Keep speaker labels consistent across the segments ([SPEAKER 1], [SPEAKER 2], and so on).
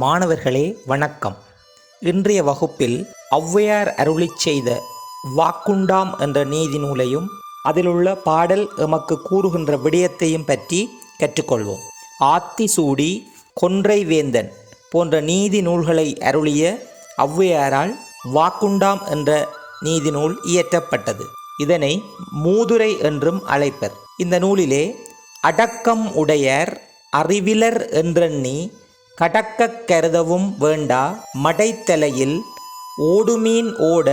[SPEAKER 1] மாணவர்களே வணக்கம் இன்றைய வகுப்பில் ஔவையார் அருளி செய்த வாக்குண்டாம் என்ற நீதி நூலையும் அதிலுள்ள பாடல் எமக்கு கூறுகின்ற விடயத்தையும் பற்றி கற்றுக்கொள்வோம் ஆத்தி சூடி கொன்றை வேந்தன் போன்ற நீதி நூல்களை அருளிய ஒளவையாரால் வாக்குண்டாம் என்ற நீதி நூல் இயற்றப்பட்டது இதனை மூதுரை என்றும் அழைப்பர் இந்த நூலிலே அடக்கம் உடையர் அறிவிலர் என்றெண்ணி கடக்கக் கருதவும் வேண்டா மடைத்தலையில் ஓடுமீன் ஓட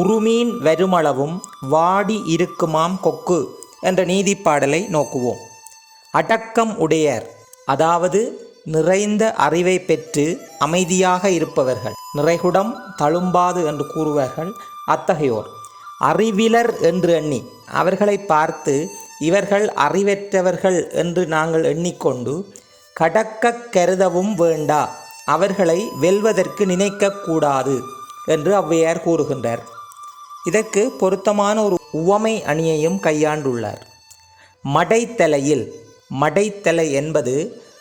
[SPEAKER 1] உருமீன் வருமளவும் வாடி இருக்குமாம் கொக்கு என்ற நீதிப்பாடலை நோக்குவோம் அடக்கம் உடையர் அதாவது நிறைந்த அறிவை பெற்று அமைதியாக இருப்பவர்கள் நிறைகுடம் தழும்பாது என்று கூறுவார்கள் அத்தகையோர் அறிவிலர் என்று எண்ணி அவர்களை பார்த்து இவர்கள் அறிவற்றவர்கள் என்று நாங்கள் எண்ணிக்கொண்டு கடக்கக் கருதவும் வேண்டா அவர்களை வெல்வதற்கு நினைக்கக்கூடாது என்று ஔவையார் கூறுகின்றார் இதற்கு பொருத்தமான ஒரு உவமை அணியையும் கையாண்டுள்ளார் மடைத்தலையில் மடைத்தலை என்பது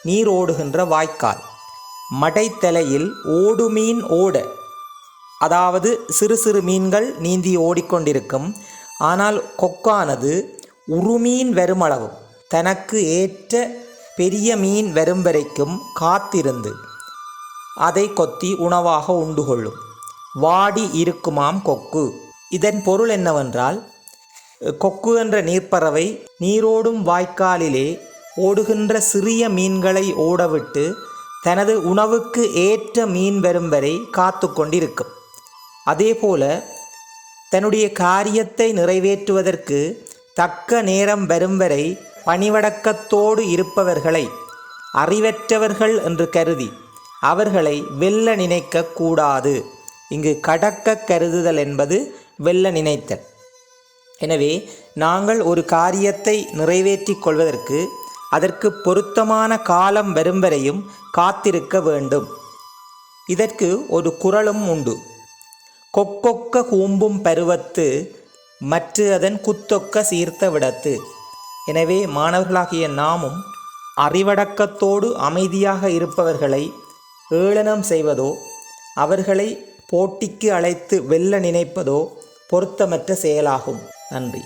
[SPEAKER 1] நீர் ஓடுகின்ற வாய்க்கால் மடைத்தலையில் ஓடு மீன் ஓட அதாவது சிறு சிறு மீன்கள் நீந்தி ஓடிக்கொண்டிருக்கும் ஆனால் கொக்கானது உருமீன் வருமளவு தனக்கு ஏற்ற பெரிய மீன் வரும் வரைக்கும் காத்திருந்து அதை கொத்தி உணவாக உண்டு கொள்ளும் வாடி இருக்குமாம் கொக்கு இதன் பொருள் என்னவென்றால் கொக்கு என்ற நீர்ப்பறவை நீரோடும் வாய்க்காலிலே ஓடுகின்ற சிறிய மீன்களை ஓடவிட்டு தனது உணவுக்கு ஏற்ற மீன் வரும் வரை காத்து கொண்டிருக்கும் அதேபோல தன்னுடைய காரியத்தை நிறைவேற்றுவதற்கு தக்க நேரம் வரும் வரை பணிவடக்கத்தோடு இருப்பவர்களை அறிவற்றவர்கள் என்று கருதி அவர்களை வெல்ல நினைக்க கூடாது இங்கு கடக்க கருதுதல் என்பது வெல்ல நினைத்தல் எனவே நாங்கள் ஒரு காரியத்தை நிறைவேற்றி கொள்வதற்கு அதற்கு பொருத்தமான காலம் வரும் வரையும் காத்திருக்க வேண்டும் இதற்கு ஒரு குரலும் உண்டு கொக்கொக்க கூம்பும் பருவத்து மற்று அதன் குத்தொக்க சீர்த்த விடத்து எனவே மாணவர்களாகிய நாமும் அறிவடக்கத்தோடு அமைதியாக இருப்பவர்களை ஏளனம் செய்வதோ அவர்களை போட்டிக்கு அழைத்து வெல்ல நினைப்பதோ பொருத்தமற்ற செயலாகும் நன்றி